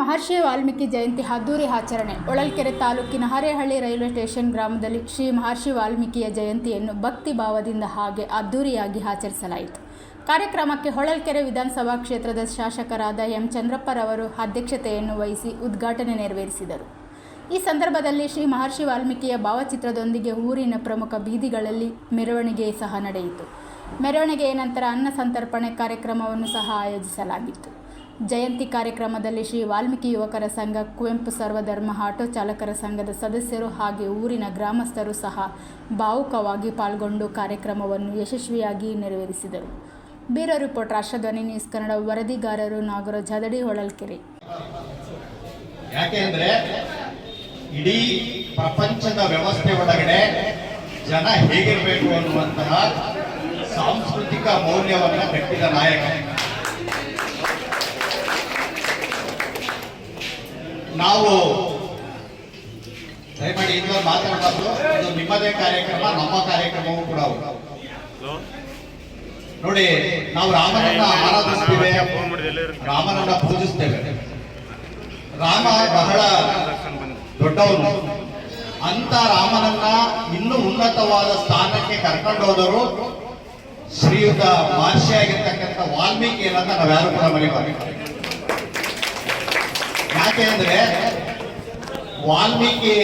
ಮಹರ್ಷಿ ವಾಲ್ಮೀಕಿ ಜಯಂತಿ ಅದ್ದೂರಿ ಆಚರಣೆ, ಹೊಳಲ್ಕೆರೆ ತಾಲೂಕಿನ ಹರೇಹಳ್ಳಿ ರೈಲ್ವೆ ಸ್ಟೇಷನ್ ಗ್ರಾಮದಲ್ಲಿ ಶ್ರೀ ಮಹರ್ಷಿ ವಾಲ್ಮೀಕಿಯ ಜಯಂತಿಯನ್ನು ಭಕ್ತಿ ಭಾವದಿಂದ ಹಾಗೆ ಅದ್ದೂರಿಯಾಗಿ ಆಚರಿಸಲಾಯಿತು. ಕಾರ್ಯಕ್ರಮಕ್ಕೆ ಹೊಳಲ್ಕೆರೆ ವಿಧಾನಸಭಾ ಕ್ಷೇತ್ರದ ಶಾಸಕರಾದ ಎಂ. ಚಂದ್ರಪ್ಪರವರು ಅಧ್ಯಕ್ಷತೆಯನ್ನು ವಹಿಸಿ ಉದ್ಘಾಟನೆ ನೆರವೇರಿಸಿದರು. ಈ ಸಂದರ್ಭದಲ್ಲಿ ಶ್ರೀ ಮಹರ್ಷಿ ವಾಲ್ಮೀಕಿಯ ಭಾವಚಿತ್ರದೊಂದಿಗೆ ಊರಿನ ಪ್ರಮುಖ ಬೀದಿಗಳಲ್ಲಿ ಮೆರವಣಿಗೆ ಸಹ ನಡೆಯಿತು. ಮೆರವಣಿಗೆಯ ನಂತರ ಅನ್ನ ಸಂತರ್ಪಣೆ ಕಾರ್ಯಕ್ರಮವನ್ನು ಸಹ ಆಯೋಜಿಸಲಾಗಿತ್ತು. ಜಯಂತಿ ಕಾರ್ಯಕ್ರಮದಲ್ಲಿ ಶ್ರೀ ವಾಲ್ಮೀಕಿ ಯುವಕರ ಸಂಘ, ಕುವೆಂಪು ಸರ್ವಧರ್ಮ ಆಟೋ ಚಾಲಕರ ಸಂಘದ ಸದಸ್ಯರು ಹಾಗೆ ಊರಿನ ಗ್ರಾಮಸ್ಥರು ಸಹ ಭಾವುಕವಾಗಿ ಪಾಲ್ಗೊಂಡು ಕಾರ್ಯಕ್ರಮವನ್ನು ಯಶಸ್ವಿಯಾಗಿ ನೆರವೇರಿಸಿದರು. ಬೀರರು ರಿಪೋರ್ಟ್, ರಾಷ್ಟ್ರಧ್ವನಿ ನ್ಯೂಸ್ ಕನ್ನಡ, ವರದಿಗಾರರು ನಾಗರಾಜ್, ಹದಡಿ, ಹೊಳಲ್ಕೆರೆ. ಯಾಕೆಂದ್ರೆ ಇಡೀ ಪ್ರಪಂಚದ ವ್ಯವಸ್ಥೆ ಒಳಗಡೆ ಜನ ಹೇಗಿರಬೇಕು ಅನ್ನುವಂತಹ ಸಾಂಸ್ಕೃತಿಕ ಮೌಲ್ಯವನ್ನು ಕಟ್ಟಿದ ನಾಯಕ. ನಾವು ದಯಮಾಡಿ ಇದು ಮಾತಾಡಬಾರ್ದು ಇದು ನಿಮ್ಮದೇ ಕಾರ್ಯಕ್ರಮ, ನಮ್ಮ ಕಾರ್ಯಕ್ರಮವೂ ಕೂಡ. ನೋಡಿ, ನಾವು ರಾಮನನ್ನ ಆರಾಧಿಸ್ತೇವೆ, ರಾಮನನ್ನ ಪೂಜಿಸ್ತೇವೆ. ರಾಮ ಬಹಳ ದೊಡ್ಡವನು. ಅಂತ ರಾಮನನ್ನ ಇನ್ನೂ ಉನ್ನತವಾದ ಸ್ಥಾನಕ್ಕೆ ಕರ್ಕೊಂಡು ಹೋದವರು ಶ್ರೀಯುತ ಮಹರ್ಷಿ ಆಗಿರ್ತಕ್ಕಂಥ ವಾಲ್ಮೀಕಿ ಅನ್ನೋದನ್ನ ನಾವ್ಯಾರು ಕೂಡ ಮರಿಬಾರ್ದು. ಯಾಕೆ ಅಂದ್ರೆ ವಾಲ್ಮೀಕಿ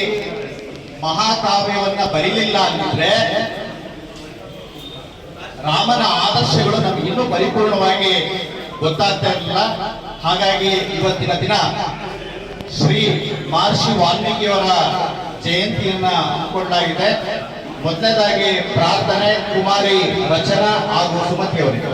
ಮಹಾಕಾವ್ಯವನ್ನ ಬರೀಲಿಲ್ಲ ಅಂದ್ರೆ ರಾಮನ ಆದರ್ಶಗಳು ನಮ್ಗೆ ಇನ್ನೂ ಪರಿಪೂರ್ಣವಾಗಿ ಗೊತ್ತಾಗ್ತಾ ಇರಲಿಲ್ಲ. ಹಾಗಾಗಿ ಇವತ್ತಿನ ದಿನ ಶ್ರೀ ಮಹರ್ಷಿ ವಾಲ್ಮೀಕಿಯವರ ಜಯಂತಿಯನ್ನ ಹಮ್ಮಿಕೊಳ್ಳಲಾಗಿದೆ. ಮೊದಲನೇದಾಗಿ ಪ್ರಾರ್ಥನೆ, ಕುಮಾರಿ, ರಚನಾ ಹಾಗೂ ಸುಮತಿ ಅವರಿಗೆ